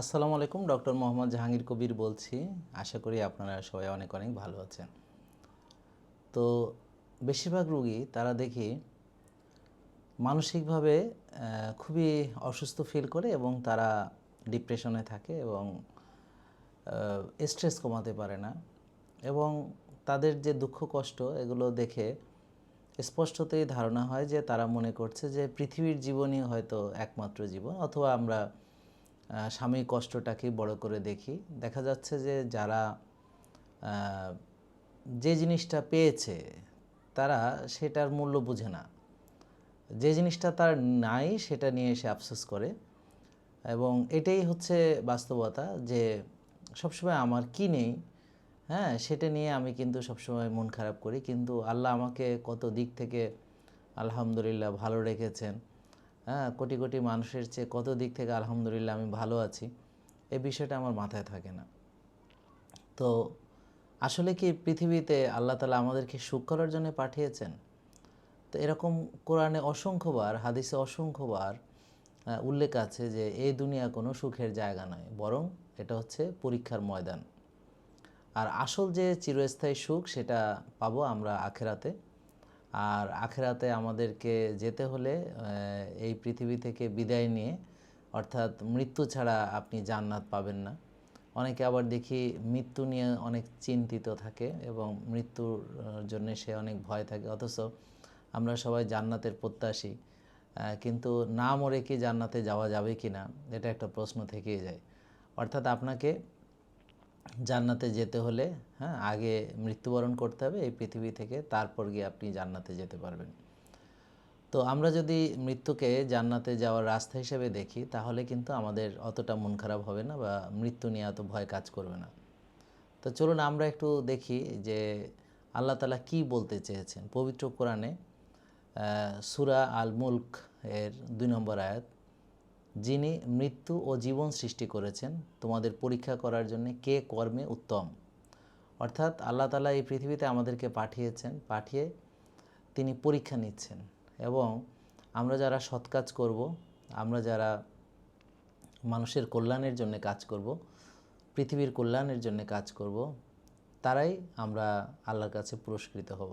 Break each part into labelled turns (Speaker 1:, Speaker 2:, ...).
Speaker 1: আসসালামু আলাইকুম, ডক্টর মোহাম্মদ জাহাঙ্গীর কবির বলছি। আশা করি আপনারা সবাই অনেক অনেক ভালো আছেন। তো বেশিরভাগ রুগী তারা দেখি মানসিকভাবে খুবই অসুস্থ ফিল করে এবং তারা ডিপ্রেশনে থাকে এবং স্ট্রেস কমাতে পারে না। এবং তাদের যে দুঃখ কষ্ট, এগুলো দেখে স্পষ্টতই ধারণা হয় যে তারা মনে করছে যে পৃথিবীর জীবনই হয়তো একমাত্র জীবন অথবা আমরা আহ, কষ্টটাকে বড় করে দেখি। দেখা যাচ্ছে যে যারা যে জিনিসটা পেয়েছে তারা সেটার মূল্য বুঝে না। যে জিনিসটা তার নাই সেটা নিয়ে এসে আফসোস করে। এবং এটাই হচ্ছে বাস্তবতা যে সবসময় আমার কি নেই হ্যাঁ সেটা নিয়ে আমি কিন্তু সবসময় মন খারাপ করি। কিন্তু আল্লাহ আমাকে কত দিক থেকে আলহামদুলিল্লাহ ভালো রেখেছেন হ্যাঁ কোটি কোটি মানুষের চেয়ে কত দিক থেকে আলহামদুলিল্লাহ আমি ভালো আছি এই বিষয়টা আমার মাথায় থাকে না। তো আসলে কি পৃথিবীতে আল্লাহ তালা আমাদেরকে সুখ করার জন্য পাঠিয়েছেন? তো এরকম কোরআনে অসংখ্যবার, হাদিসে অসংখ্যবার উল্লেখ আছে যে এই দুনিয়া কোনো সুখের জায়গা নয়, বরং এটা হচ্ছে পরীক্ষার ময়দান। আর আসল যে চিরস্থায়ী সুখ সেটা পাবো আমরা আখেরাতে আর আখেরাতে আমাদেরকে যেতে হলে এই পৃথিবী থেকে বিদায় নিয়ে, অর্থাৎ মৃত্যু ছাড়া আপনি জান্নাত পাবেন না। অনেকে আবার দেখি মৃত্যু নিয়ে অনেক চিন্তিত থাকে এবং মৃত্যুর জন্য সে অনেক ভয় থাকে। অথচ আমরা সবাই জান্নাতের প্রত্যাশী কিন্তু না মরে কি জান্নাতে যাওয়া যাবে কি না, এটা একটা প্রশ্ন থেকেই যায়। অর্থাৎ আপনাকে জান্নাতে যেতে হলে হ্যাঁ আগে মৃত্যুবরণ করতে হবে এই পৃথিবী থেকে, তারপর গিয়ে আপনি জান্নাতে যেতে পারবেন। তো আমরা যদি মৃত্যুকে জান্নাতে যাওয়ার রাস্তা হিসেবে দেখি, তাহলে কিন্তু আমাদের অতটা মন খারাপ হবে না বা মৃত্যু নিয়ে এত ভয় কাজ করবে না। তো চলুন আমরা একটু দেখি যে আল্লাহ তালা কি বলতে চেয়েছেন। পবিত্র কোরআনে সুরা আল মুলক এর দুই নম্বর আয়াত, যিনি মৃত্যু ও জীবন সৃষ্টি করেছেন, তোমাদের পরীক্ষা করার জন্য কে কর্মে উত্তম? অর্থাৎ আল্লাহ তালা এই পৃথিবীতে আমাদেরকে পাঠিয়েছেন, পাঠিয়ে তিনি পরীক্ষা নিচ্ছেন এবং আমরা যারা সৎ কাজ করব, আমরা যারা মানুষের কল্যাণের জন্য কাজ করব, পৃথিবীর কল্যাণের জন্য কাজ করব, তারাই আমরা আল্লাহর কাছে পুরস্কৃত হব।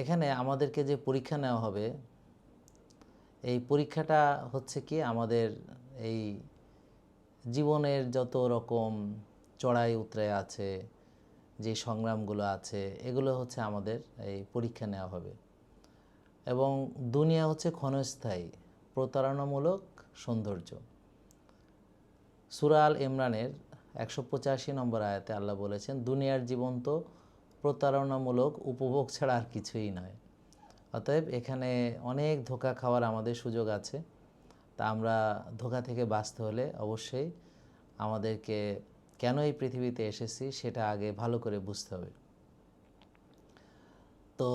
Speaker 1: এখানে আমাদেরকে যে পরীক্ষা নেওয়া হবে, এই পরীক্ষাটা হচ্ছে কি আমাদের এই জীবনের যত রকম চড়াই উতরাই আছে, যে সংগ্রামগুলো আছে, এগুলো হচ্ছে আমাদের এই পরীক্ষা নেওয়া হবে। এবং দুনিয়া হচ্ছে ক্ষণস্থায়ী, প্রতারণামূলক সৌন্দর্য। সুরাল ইমরানের একশো পঁচাশি নম্বর আয়াতে আল্লাহ বলেছেন, দুনিয়ার জীবন তো প্রতারণামূলক, উপভোগ ছাড়া আর কিছুই নয়। অতএব এখানে অনেক ধোকা খাওয়ার আমাদের সুযোগ আছে। তা আমরা ধোকা থেকে বাঁচতে হলে অবশ্যই আমাদেরকে কেন এই পৃথিবীতে এসেছি সেটা আগে ভালো করে বুঝতে হবে। তো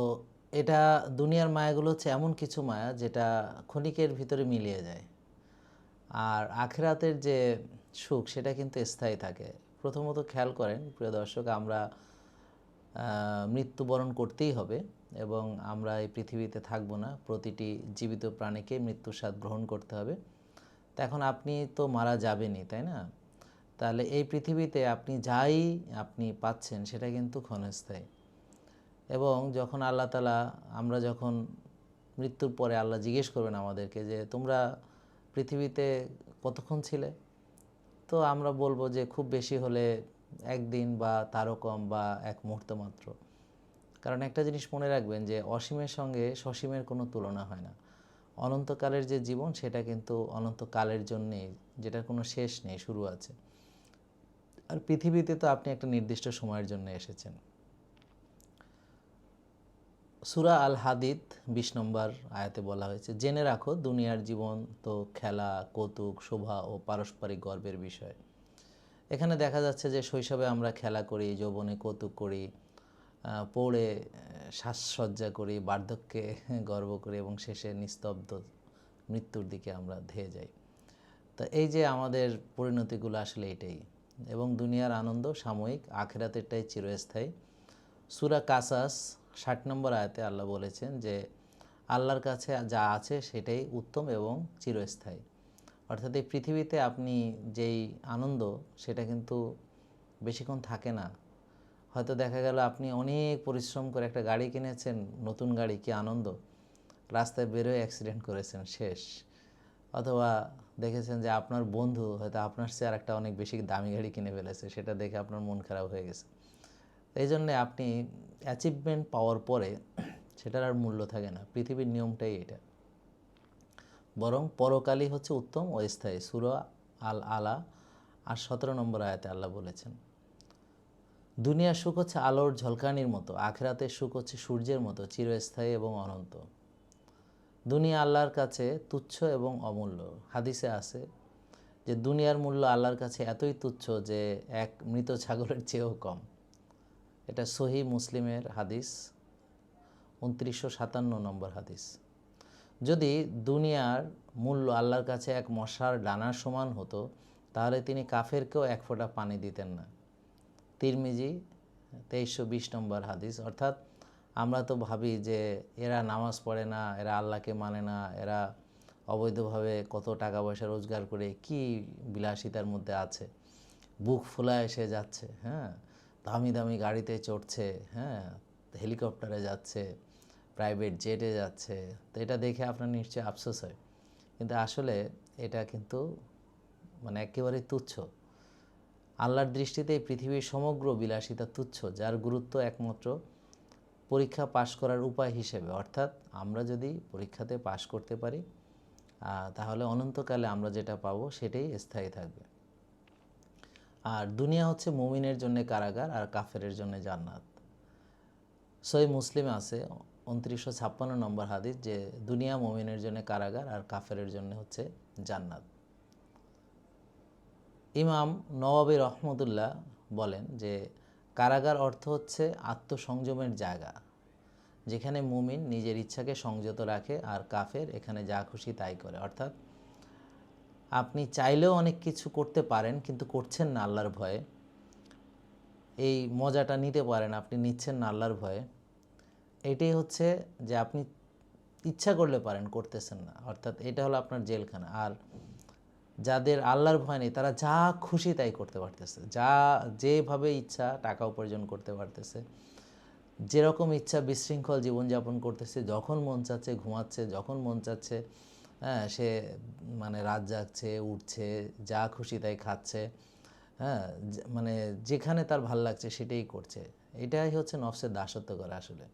Speaker 1: এটা দুনিয়ার মায়াগুলো হচ্ছে এমন কিছু মায়া যেটা ক্ষণিকের ভিতরে মিলিয়ে যায়। আর আখেরাতের যে সুখ সেটা কিন্তু স্থায়ী থাকে। প্রথমত খেয়াল করেন, প্রিয় দর্শক, আমরা মৃত্যুবরণ করতেই হবে এবং আমরা এই পৃথিবীতে থাকব না। প্রতিটি জীবিত প্রাণীকে মৃত্যুর স্বাদ গ্রহণ করতে হবে। তা এখন আপনি তো মারা যাবেনই, তাই না? তাহলে এই পৃথিবীতে আপনি যাই আপনি পাচ্ছেন, সেটা কিন্তু ক্ষণস্থায়ী। এবং যখন আল্লাহ তালা আমরা যখন মৃত্যুর পরে আল্লাহ জিজ্ঞেস করবেন আমাদেরকে যে, তোমরা পৃথিবীতে কতক্ষণ ছিলে? তো আমরা বলব যে, খুব বেশি হলে একদিন বা তারও কম বা এক মুহূর্ত মাত্র। কারণ একটা জিনিস মনে রাখবেন যে, অসীমের সঙ্গে সসীমের কোনো তুলনা হয় না। অনন্তকালের যে জীবন, সেটা কিন্তু অনন্তকালের জন্যেই, যেটার কোনো শেষ নেই, শুরু আছে। আর পৃথিবীতে তো আপনি একটা নির্দিষ্ট সময়ের জন্য এসেছেন। সুরা আল হাদিদ বিশ নম্বর আয়াতে বলা হয়েছে জেনে রাখো দুনিয়ার জীবন তো খেলা কৌতুক শোভা ও পারস্পরিক গর্বের বিষয়। এখানে দেখা যাচ্ছে যে শৈশবে আমরা খেলা করি যৌবনে কৌতুক করি পৌড়ে আহ, সাজসজ্জা করি বার্ধক্যে গর্ব করি এবং শেষে নিস্তব্ধ মৃত্যুর দিকে আমরা ধেয়ে যাই। তো এই যে আমাদের পরিণতিগুলো আসলে এটাই। এবং দুনিয়ার আনন্দ সাময়িক, আখেরাতেরটাই চিরস্থায়ী। সুরা কাসাস ষাট নম্বর আয়াতে আল্লাহ বলেছেন যে, আল্লাহর কাছে যা আছে সেটাই উত্তম এবং চিরস্থায়ী। অর্থাৎ এই পৃথিবীতে আপনি যেই আনন্দ, সেটা কিন্তু বেশিক্ষণ থাকে না। হয়তো দেখা গেল আপনি অনেক পরিশ্রম করে একটা গাড়ি কিনেছেন, নতুন গাড়ি, কি আনন্দ। রাস্তায় বেরোয় অ্যাক্সিডেন্ট করেছেন, শেষ। অথবা দেখেছেন যে আপনার বন্ধু হয়তো আপনার চেয়ে একটা অনেক বেশি দামি গাড়ি কিনে ফেলেছে, সেটা দেখে আপনার মন খারাপ হয়ে গেছে। এই জন্যে আপনি অ্যাচিভমেন্ট পাওয়ার পরে সেটার আর মূল্য থাকে না। পৃথিবীর নিয়মটাই এটা। বরং পরকালই হচ্ছে উত্তম ও স্থায়ী। সুরা আল আলা আর সতেরো নম্বর আয়াতে আল্লাহ বলেছেন, দুনিয়ার সুখ হচ্ছে আলোর ঝলকানির মতো, আখেরাতের সুখ হচ্ছে সূর্যের মতো, চিরস্থায়ী এবং অনন্ত। দুনিয়া আল্লাহর কাছে তুচ্ছ এবং অমূল্য। হাদিসে আছে যে দুনিয়ার মূল্য আল্লাহর কাছে এতই তুচ্ছ যে এক মৃত ছাগলের চেয়েও কম। এটা সহি মুসলিমের হাদিস, উনত্রিশশো সাতান্ন নম্বর হাদিস। যদি দুনিয়ার মূল্য আল্লাহর কাছে এক মশার ডানার সমান হতো, তাহলে তিনি কাফেরকেও এক ফোঁটা পানি দিতেন না। তিরমিজি তেইশশো বিশ নম্বর হাদিস, অর্থাৎ আমরা তো ভাবি যে এরা নামাজ পড়ে না, এরা আল্লাহকে মানে না, এরা অবৈধভাবে কত টাকা পয়সা রোজগার করে কি বিলাসিতার মধ্যে আছে? বুক ফোলা এসে যাচ্ছে হ্যাঁ? দামি দামি গাড়িতে চড়ছে হ্যাঁ? হেলিকপ্টারে যাচ্ছে প্রাইভেট জেটে যাচ্ছে। তো এটা দেখে আপনার নিশ্চয়ই আফসোস হয়। কিন্তু আসলে এটা কিন্তু মানে একেবারে তুচ্ছ। আল্লাহর দৃষ্টিতে পৃথিবীর সমগ্র বিলাসিতা তুচ্ছ, যার গুরুত্ব একমাত্র পরীক্ষা পাশ করার উপায় হিসেবে, অর্থাৎ আমরা যদি পরীক্ষাতে পাশ করতে পারি তাহলে অনন্তকালে আমরা যেটা পাবো সেটাই স্থায়ী থাকবে। আর দুনিয়া হচ্ছে মুমিনের জন্য কারাগার আর কাফেরের জন্য জান্নাত। সই মুসলিমে আছে উনত্রিশশো ছাপ্পান্ন নম্বর হাদিস যে, দুনিয়া মুমিনের জন্য কারাগার আর কাফেরের জন্য হচ্ছে জান্নাত। ইমাম নওয়াবি রহমতুল্লাহ বলেন যে কারাগার অর্থ হচ্ছে আত্মসংযমের জায়গা, যেখানে মুমিন নিজের ইচ্ছাকে সংযত রাখে আর কাফের এখানে যা খুশি তাই করে। অর্থাৎ আপনি চাইলেও অনেক কিছু করতে পারেন কিন্তু করছেন না আল্লাহর ভয়ে। এই মজাটা নিতে পারেন, আপনি নিচ্ছেন না আল্লাহর ভয়ে। এটাই হচ্ছে যে আপনি ইচ্ছা করলে পারেন, করতেছেন না। অর্থাৎ এটা হলো আপনার জেলখানা। আর যাদের আল্লাহর ভয় নেই, তারা যা খুশি তাই করতে পারতেছে। যা যেভাবে ইচ্ছা টাকা উপার্জন করতে পারতেছে। যেরকম ইচ্ছা বিশৃঙ্খল জীবনযাপন করতেছে, যখন মন চাচ্ছে ঘুমাচ্ছে, যখন মন চাচ্ছে হ্যাঁ সে মানে রাত জাগছে, উঠছে, যা খুশি তাই খাচ্ছে হ্যাঁ মানে যেখানে তার ভালো লাগছে সেটাই করছে। এটাই হচ্ছে নফসের দাসত্ব করা আসলে।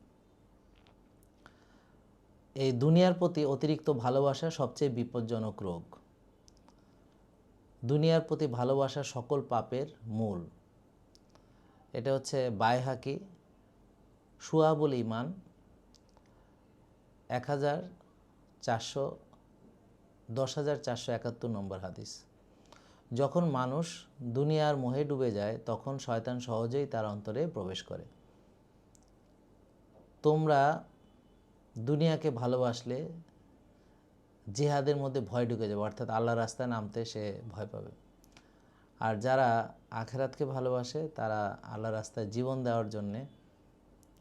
Speaker 1: এই দুনিয়ার প্রতি অতিরিক্ত ভালোবাসা সবচেয়ে বিপজ্জনক রোগ। দুনিয়ার প্রতি ভালোবাসা সকল পাপের মূল। এটা হচ্ছে বাইহাকি সুয়াবুল ইমান এক হাজার চারশো, দশ হাজার চারশো একাত্তর নম্বর হাদিস। যখন মানুষ দুনিয়ার মোহে ডুবে যায়, তখন শয়তান সহজেই তার অন্তরে প্রবেশ করে। তোমরা দুনিয়াকে ভালোবাসলে জিহাদের মধ্যে ভয় ঢুকে যাবে, অর্থাৎ আল্লাহ রাস্তায় নামতে সে ভয় পাবে। আর যারা আখেরাতকে ভালোবাসে, তারা আল্লাহ রাস্তায় জীবন দেওয়ার জন্যে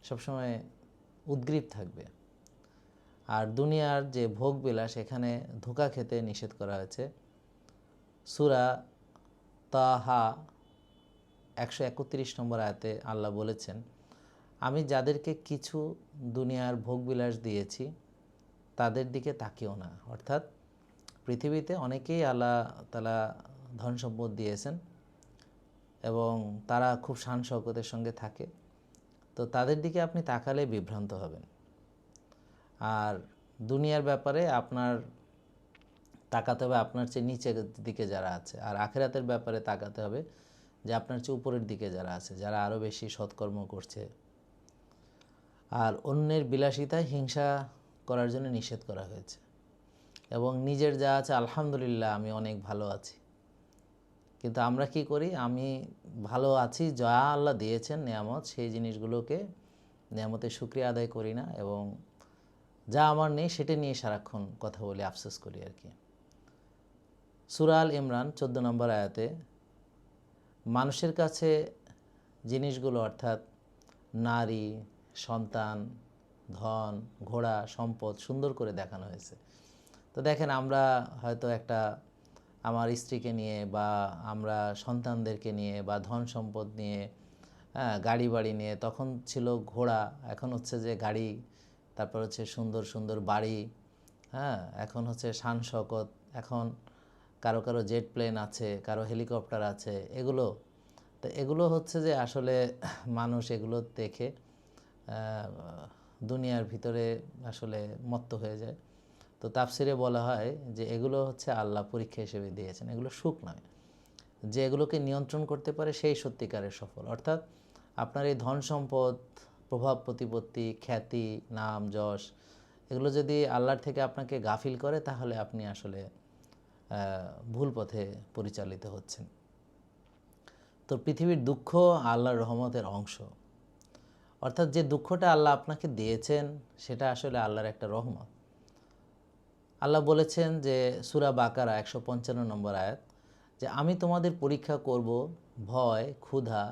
Speaker 1: সবসময় উদ্গ্রীব থাকবে। আর দুনিয়ার যে ভোগ বিলাস এখানে ধোকা খেতে নিষেধ করা হয়েছে। সুরা তাহা একশো একত্রিশ নম্বর আয়াতে আল্লাহ বলেছেন, আমি যাদেরকে কিছু দুনিয়ার ভোগবিলাস দিয়েছি তাদের দিকে তাকিও না। অর্থাৎ পৃথিবীতে অনেকেই আল্লাহ তালা ধন সম্পদ দিয়েছেন এবং তারা খুব শান শৌকতের সঙ্গে থাকে। তো তাদের দিকে আপনি তাকালে বিভ্রান্ত হবেন। আর দুনিয়ার ব্যাপারে আপনার তাকাতে হবে আপনার চেয়ে নিচের দিকে যারা আছে। আর আখেরাতের ব্যাপারে তাকাতে হবে যে আপনার চেয়ে উপরের দিকে যারা আছে, যারা আরও বেশি সৎকর্ম করছে। আর অন্যের বিলাসিতায় হিংসা করার জন্য নিষেধ করা হয়েছে। এবং নিজের যা আছে, আলহামদুলিল্লাহ আমি অনেক ভালো আছি। কিন্তু আমরা কি করি? আমি ভালো আছি, যা আল্লাহ দিয়েছেন নিয়ামত, সেই জিনিসগুলোকে নিয়ামতের শুক্রিয়া আদায় করি না এবং যা আমার নেই সেটা নিয়ে সারাক্ষণ কথা বলে, আফসোস করি আর কি। সুরাল ইমরান, চোদ্দ নম্বর আয়াতে, মানুষের কাছে জিনিসগুলো অর্থাৎ নারী, সন্তান ধন, ঘোড়া, সম্পদ সুন্দর করে দেখানো হয়েছে। তো দেখেন আমরা হয়তো একটা আমার স্ত্রীকে নিয়ে বা আমরা সন্তানদেরকে নিয়ে বা ধন সম্পদ নিয়ে হ্যাঁ গাড়ি বাড়ি নিয়ে তখন ছিল ঘোড়া, এখন হচ্ছে যে গাড়ি, তারপর হচ্ছে সুন্দর সুন্দর বাড়ি হ্যাঁ এখন হচ্ছে শান শকত এখন কারও কারও জেট প্লেন আছে, কারও হেলিকপ্টার আছে, এগুলো, তো এগুলো হচ্ছে যে আসলে মানুষ এগুলো দেখে দুনিয়ার ভিতরে আসলে মত্ত হয়ে যায়। তো তাফসিরে বলা হয় যে এগুলো হচ্ছে আল্লাহ পরীক্ষা হিসেবে দিয়েছেন, এগুলো সুখ নয়। যে এগুলোকে নিয়ন্ত্রণ করতে পারে সেই সত্যিকারের সফল। অর্থাৎ আপনার এই ধন সম্পদ, প্রভাব প্রতিপত্তি, খ্যাতি, নাম, যশ, এগুলো যদি আল্লাহর থেকে আপনাকে গাফিল করে, তাহলে আপনি আসলে ভুল পথে পরিচালিত হচ্ছেন। তো পৃথিবীর দুঃখ আল্লাহর রহমতের অংশ। অর্থাৎ যে দুঃখটা আল্লাহ আপনাকে দিয়েছেন, সেটা আসলে আল্লাহর একটা রহমত। আল্লাহ বলেছেন যে সুরা বাকারা একশো পঞ্চান্ন নম্বর আয়াত, যে আমি তোমাদের পরীক্ষা করব ভয়, ক্ষুধা,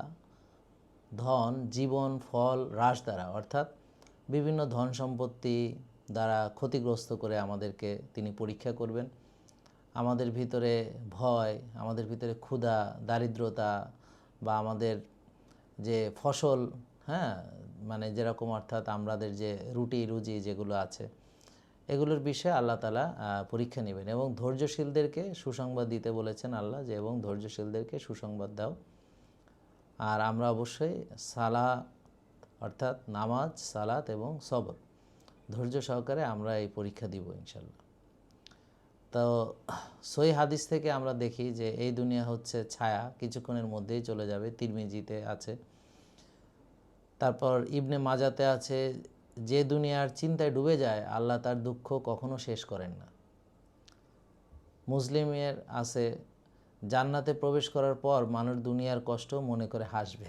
Speaker 1: ধন, জীবন, ফল হ্রাস দ্বারা। অর্থাৎ বিভিন্ন ধন সম্পত্তি দ্বারা ক্ষতিগ্রস্ত করে আমাদেরকে তিনি পরীক্ষা করবেন। আমাদের ভিতরে ভয়, আমাদের ভিতরে ক্ষুধা, দারিদ্রতা বা আমাদের যে ফসল হ্যাঁ মানে যেরকম অর্থাৎ আমাদের যে রুটি, রুজি যেগুলো আছে, এগুলোর বিষয়ে আল্লাহ তালা পরীক্ষা নেবেন এবং ধৈর্যশীলদেরকে সুসংবাদ দিতে বলেছেন আল্লাহ যে, এবং ধৈর্যশীলদেরকে সুসংবাদ দাও। আর আমরা অবশ্যই সালা অর্থাৎ নামাজ, সালাত এবং সবর, ধৈর্য সহকারে আমরা এই পরীক্ষা দিব ইনশাল্লাহ তো সই হাদিস থেকে আমরা দেখি যে, এই দুনিয়া হচ্ছে ছায়া, কিছুক্ষণের মধ্যেই চলে যাবে, তিরমিজিতে আছে। তারপর ইবনে মাজাতে আছে, যে দুনিয়ার চিন্তায় ডুবে যায়, আল্লাহ তার দুঃখ কখনো শেষ করেন না। মুসলিমের আছে, জান্নাতে প্রবেশ করার পর মানুষ দুনিয়ার কষ্ট মনে করে হাসবে।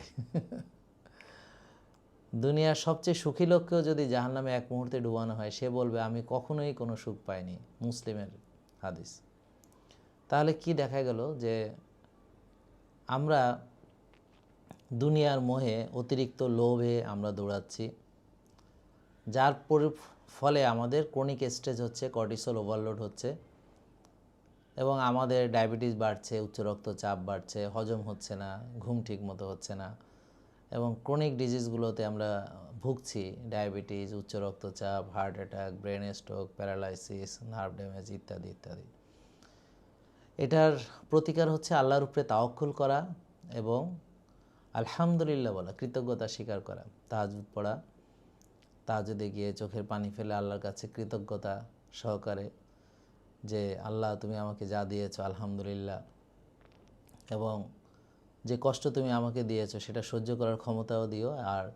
Speaker 1: দুনিয়ার সবচেয়ে সুখী লোককেও যদি জাহান্নামে এক মুহূর্তে ডুবানো হয়, সে বলবে, আমি কখনোই কোনো সুখ পাইনি। মুসলিমের হাদিস। তাহলে কি দেখা গেল যে আমরা দুনিয়ার মোহে অতিরিক্ত লোভে আমরা দৌড়াচ্ছি, যার ফলে আমাদের ক্রনিক স্টেজ হচ্ছে কর্টিসল ওভারলোড হচ্ছে এবং আমাদের ডায়াবেটিস বাড়ছে, উচ্চ রক্তচাপ বাড়ছে, হজম হচ্ছে না, ঘুম ঠিক মতো হচ্ছে না এবং ক্রনিক ডিজিজগুলোতে আমরা ভুগছি ডায়াবেটিস উচ্চ রক্তচাপ heart attack brain stroke paralysis nerve damage ইত্যাদি ইত্যাদি। এটার প্রতিকার হচ্ছে আল্লাহর উপরে তাওয়াক্কুল করা এবং আলহামদুলিল্লাহ বলা, কৃতজ্ঞতা স্বীকার করা, তাহাজুদ পড়া, তাহাজুদে গিয়ে চোখের পানি ফেলে আল্লাহর কাছে কৃতজ্ঞতা সহকারে যে, আল্লাহ তুমি আমাকে যা দিয়েছ, আলহামদুলিল্লাহ। এবং যে কষ্ট তুমি আমাকে দিয়েছ, সেটা সহ্য করার ক্ষমতাও দিও। আর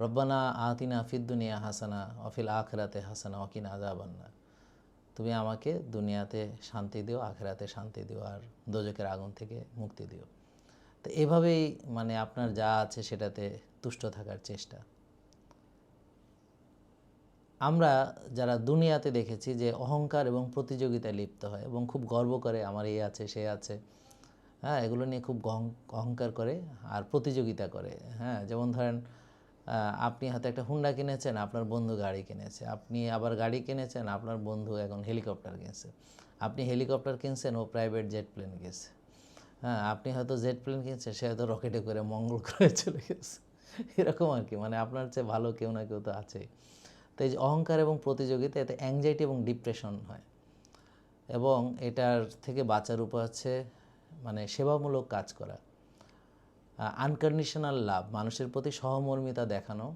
Speaker 1: রব্বানা আতিনা দুনিয়া হাসানা অফিল আখরাতে হাসানা অকিনা আজাবান্না তুমি আমাকে দুনিয়াতে শান্তি দিও, আখেরাতে শান্তি দিও, আর দোজকের আগুন থেকে মুক্তি দিও। তো এভাবেই মানে আপনার যা আছে সেটাতে তুষ্ট থাকার চেষ্টা। আমরা যারা দুনিয়াতে দেখেছি যে অহংকার এবং প্রতিযোগিতায় লিপ্ত হয় এবং খুব গর্ব করে আমার এই আছে, সে আছে হ্যাঁ এগুলো নিয়ে খুব অহংকার করে আর প্রতিযোগিতা করে হ্যাঁ যেমন ধরেন আপনি হাতে একটা হুন্ডা কিনেছেন, আপনার বন্ধু গাড়ি কিনেছে, আপনি আবার গাড়ি কিনেছেন, আপনার বন্ধু এখন হেলিকপ্টার কিনেছে, আপনি হেলিকপ্টার কিনছেন, ও প্রাইভেট জেট প্লেন গেছে। হ্যাঁ আপনি হয়তো জেট প্লেন কিনছেন, সে হয়তো রকেটে করে মঙ্গল গ্রহে চলে গেছে। এরকম আর কি মানে আপনার চেয়ে ভালো কেউ না কেউ তো আছেই। তো এই যে অহংকার এবং প্রতিযোগিতা, এতে অ্যাংজাইটি এবং ডিপ্রেশন হয়। এবং এটার থেকে বাঁচার উপায় হচ্ছে মানে সেবামূলক কাজ করা। আনকন্ডিশনাল লাভ মানুষের প্রতি সহমর্মিতা দেখানো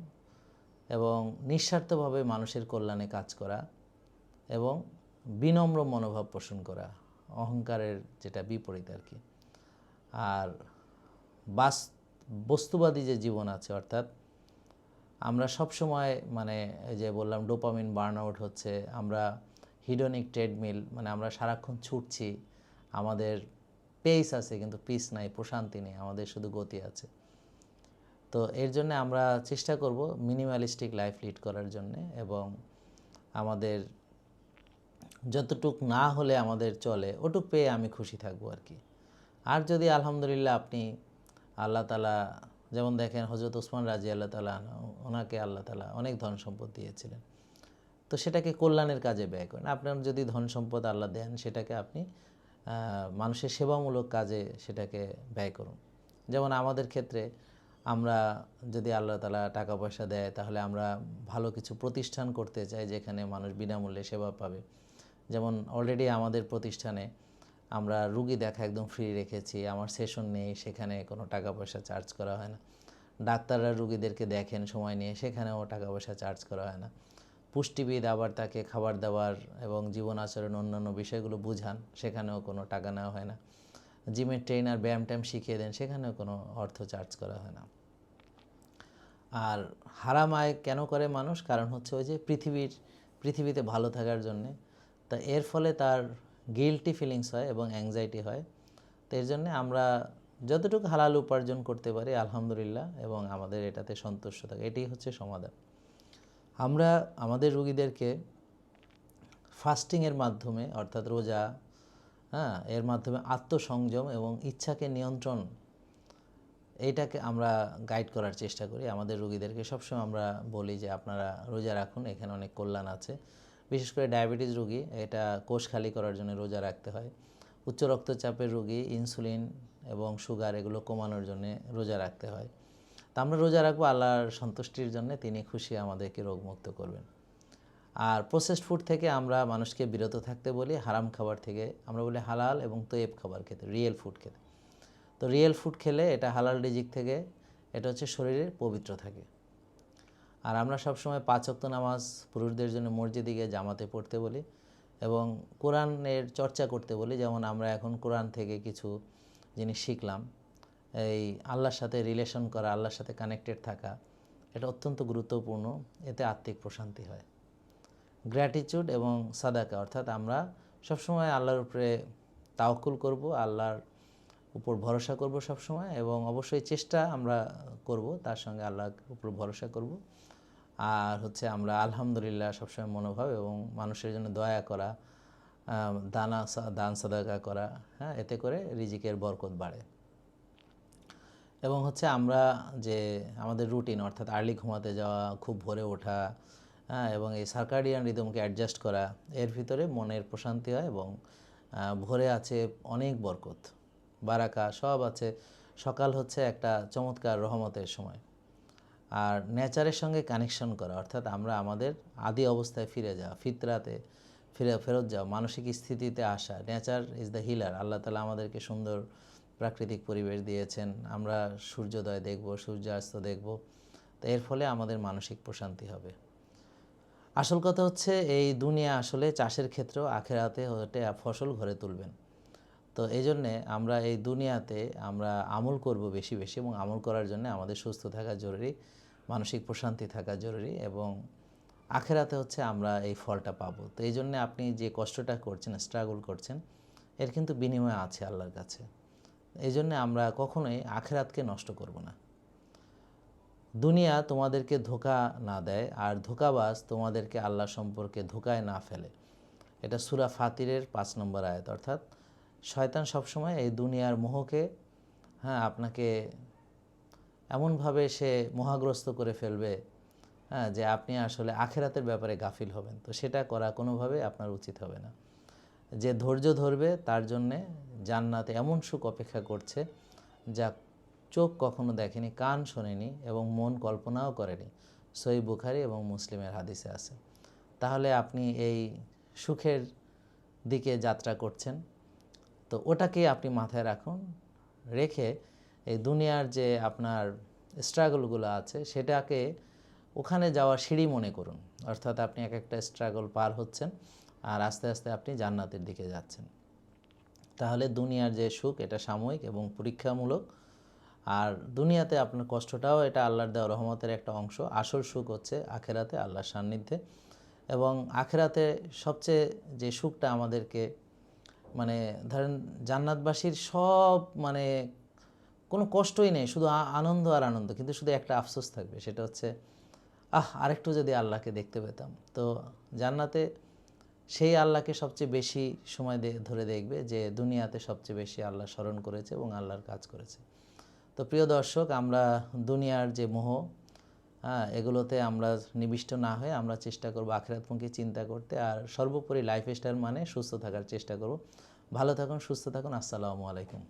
Speaker 1: এবং নিঃস্বার্থভাবে মানুষের কল্যাণে কাজ করা এবং বিনম্র মনোভাব পোষণ করা, অহংকারের যেটা বিপরীত আর কি। আর বাস, বস্তুবাদী যে জীবন আছে, অর্থাৎ আমরা সব সময় মানে যে বললাম, ডোপামিন বার্ন আউট হচ্ছে, আমরা হিডনিক ট্রেডমিল মানে আমরা সারাক্ষণ ছুটছি, আমাদের পেস আছে কিন্তু পিস নাই, প্রশান্তি নেই, আমাদের শুধু গতি আছে। তো এর জন্য আমরা চেষ্টা করব মিনিমালিস্টিক লাইফ লিড করার জন্য এবং আমাদের যতটুক না হলে আমাদের চলে, ওটুক পেয়ে আমি খুশি থাকব আর কি। আর যদি আলহামদুলিল্লাহ আপনি আল্লাহ তালা যেমন দেখেন হজরত ওসমান রাজি আল্লাহ তালা ওনাকে আল্লাহ তালা অনেক ধন সম্পদ দিয়েছিলেন। তো সেটাকে কল্যাণের কাজে ব্যয় করেন। আপনার যদি ধন সম্পদ আল্লাহ দেন, সেটাকে আপনি মানুষের সেবামূলক কাজে সেটাকে ব্যয় করুন। যেমন আমাদের ক্ষেত্রে আমরা যদি আল্লাহ তালা টাকা পয়সা দেয়, তাহলে আমরা ভালো কিছু প্রতিষ্ঠান করতে চাই যেখানে মানুষ বিনামূল্যে সেবা পাবে। যেমন অলরেডি আমাদের প্রতিষ্ঠানে আমরা রুগী দেখা একদম ফ্রি রেখেছি, আমার সেশন নেই, সেখানে কোনো টাকা পয়সা চার্জ করা হয় না। ডাক্তাররা রুগীদেরকে দেখেন, সময় নিয়ে, সেখানেও টাকা পয়সা চার্জ করা হয় না। পুষ্টিবিদ আবার তাকে খাবার দাবার এবং জীবন আচরণ অন্যান্য বিষয়গুলো বুঝান, সেখানেও কোনো টাকা নেওয়া হয় না। জিমের ট্রেনার ব্যায়াম ট্যায়াম শিখিয়ে দেন, সেখানেও কোনো অর্থ চার্জ করা হয় না। আর হারাম আয় কেন করে মানুষ? কারণ হচ্ছে ওই যে পৃথিবীর, পৃথিবীতে ভালো থাকার জন্যে। তা এর ফলে তার গিলটি ফিলিংস হয় এবং অ্যাংজাইটি হয়। তো এর জন্যে আমরা যতটুকু হালাল উপার্জন করতে পারি, আলহামদুলিল্লাহ, এবং আমাদের এটাতে সন্তুষ্ট থাকে। এটাই হচ্ছে সমাধান। আমরা আমাদের রুগীদেরকে ফাস্টিংয়ের মাধ্যমে, অর্থাৎ রোজা হ্যাঁ এর মাধ্যমে আত্মসংযম এবং ইচ্ছাকে নিয়ন্ত্রণ এইটাকে আমরা গাইড করার চেষ্টা করি। আমাদের রুগীদেরকে সবসময় আমরা বলি যে, আপনারা রোজা রাখুন, এখানে অনেক কল্যাণ আছে। বিশেষ করে ডায়াবেটিস রোগী, এটা কোষ খালি করার জন্য রোজা রাখতে হয়। উচ্চ রক্তচাপের রোগী ইনসুলিন এবং সুগার এগুলো কমানোর জন্য রোজা রাখতে হয়। তা আমরা রোজা রাখব আল্লাহর সন্তুষ্টির জন্য, তিনি খুশি আমাদেরকে রোগমুক্ত করবেন। আর প্রসেসড ফুড থেকে আমরা মানুষকে বিরত থাকতে বলি, হারাম খাবার থেকে আমরা বলি হালাল এবং তৈব খাবার খেতে রিয়েল ফুড খেতে। তো রিয়েল ফুড খেলে এটা হালাল রিজিক থেকে, এটা হচ্ছে শরীরে পবিত্র থাকে। আর আমরা সবসময় পাঁচ ওয়াক্ত নামাজ পুরুষদের জন্য মসজিদে গিয়ে জামাতে পড়তে বলি এবং কোরআনের চর্চা করতে বলি। যেমন আমরা এখন কোরআন থেকে কিছু জিনিস শিখলাম। এই আল্লাহর সাথে রিলেশন করা, আল্লাহর সাথে কানেক্টেড থাকা, এটা অত্যন্ত গুরুত্বপূর্ণ। এতে আত্মিক প্রশান্তি হয়। গ্র্যাটিচিউড এবং সাদাকা অর্থাৎ আমরা সবসময় আল্লাহর উপরে তাওকুল করব, আল্লাহর উপর ভরসা করব সবসময় এবং অবশ্যই চেষ্টা আমরা করব, তার সঙ্গে আল্লাহর উপর ভরসা করব। আর হচ্ছে আমরা আলহামদুলিল্লাহ সবসময় মনোভাব এবং মানুষের জন্য দয়া করা দানা দান সাদাকা করা হ্যাঁ এতে করে রিজিকের বরকত বাড়ে। এবং হচ্ছে আমরা যে আমাদের রুটিন অর্থাৎ আর্লি ঘুমাতে যাওয়া, খুব ভোরে ওঠা হ্যাঁ এবং এই সার্কাডিয়ান রিদমকে অ্যাডজাস্ট করা, এর ভিতরে মনের প্রশান্তি হয় এবং ভোরে আছে অনেক বরকত। বারাকা সব আছে। সকাল হচ্ছে একটা চমৎকার রহমতের সময়। আর নেচারের সঙ্গে কানেকশন করা, অর্থাৎ আমরা আমাদের আদি অবস্থায় ফিরে যাওয়া, ফিতরাতে ফিরে, ফেরত যাওয়া, মানসিক স্থিতিতে আসা। Nature is the healer Allah তালা আমাদেরকে সুন্দর প্রাকৃতিক পরিবেশ দিয়েছেন। আমরা সূর্যোদয় দেখব, সূর্যাস্ত দেখব। তো এর ফলে আমাদের মানসিক প্রশান্তি হবে। আসল কথা হচ্ছে, এই দুনিয়া আসলে চাষের ক্ষেত্রেও আখেরাতে হতে ফসল ঘরে তুলবেন। তো এই জন্যে আমরা এই দুনিয়াতে আমরা আমল করব বেশি বেশি এবং আমল করার জন্য আমাদের সুস্থ থাকা জরুরি। মানসিক প্রশান্তি থাকা জরুরি এবং আখেরাতে হচ্ছে আমরা এই ফলটা পাবো। তো এই জন্যে আপনি যে কষ্টটা করছেন স্ট্রাগল করছেন, এর কিন্তু বিনিময় আছে আল্লাহর কাছে। এই জন্যে আমরা কখনোই আখেরাতকে নষ্ট করব না। দুনিয়া তোমাদেরকে ধোকা না দেয় আর ধোকাবাজ তোমাদেরকে আল্লাহ সম্পর্কে ধোকায় না ফেলে। এটা সুরা ফাতিরের পাঁচ নম্বর আয়াত। অর্থাৎ, শয়তান সবসময় এই দুনিয়ার মোহকে হ্যাঁ আপনাকে এমনভাবে সে মহাগ্রস্ত করে ফেলবে হ্যাঁ যে আপনি আসলে আখেরাতের ব্যাপারে গাফিল হবেন। তো সেটা করা কোনোভাবে আপনার উচিত হবে না। যে ধৈর্য ধরবে, তার জন্যে জান্নাতে এমন সুখ অপেক্ষা করছে যা চোখ কখনো দেখেনি, কান শোনেনি এবং মন কল্পনাও করেনি। সই বুখারি এবং মুসলিমের হাদিসে আছে। তাহলে আপনি এই সুখের দিকে যাত্রা করছেন। তো ওটাকে আপনি মাথায় রাখুন, রেখে এই দুনিয়ার যে আপনার স্ট্রাগলগুলো আছে, সেটাকে ওখানে যাওয়ার সিঁড়ি মনে করুন। অর্থাৎ আপনি এক একটা স্ট্রাগল পার হচ্ছেন আর আস্তে আস্তে আপনি জান্নাতের দিকে যাচ্ছেন। তাহলে দুনিয়ার যে সুখ, এটা সাময়িক এবং পরীক্ষামূলক। আর দুনিয়াতে আপনার কষ্টটাও এটা আল্লাহর দেওয়া রহমতের একটা অংশ। আসল সুখ হচ্ছে আখেরাতে আল্লাহর সান্নিধ্যে। এবং আখেরাতে সবচেয়ে যে সুখটা আমাদেরকে মানে ধরেন জান্নাতবাসীর সব মানে কোনো কষ্টই নেই, শুধু আনন্দ আর আনন্দ, কিন্তু শুধু একটা আফসোস থাকবে, সেটা হচ্ছে, আহ, আরেকটু যদি আল্লাহকে দেখতে পেতাম, তো জান্নাতে সেই আল্লাহকে সবচেয়ে বেশি সময় ধরে দেখবে যে দুনিয়াতে সবচেয়ে বেশি আল্লাহ স্মরণ করেছে এবং আল্লাহর কাজ করেছে। তো প্রিয় দর্শক, আমরা দুনিয়ার যে মোহ হ্যাঁ এগুলোতে আমরা নিবিষ্ট না হয়ে আমরা চেষ্টা করব আখেরাতমুখী চিন্তা করতে, আর সর্বোপরি লাইফ স্টাইল মানে সুস্থ থাকার চেষ্টা করব। ভালো থাকুন, সুস্থ থাকুন, আসসালামু আলাইকুম।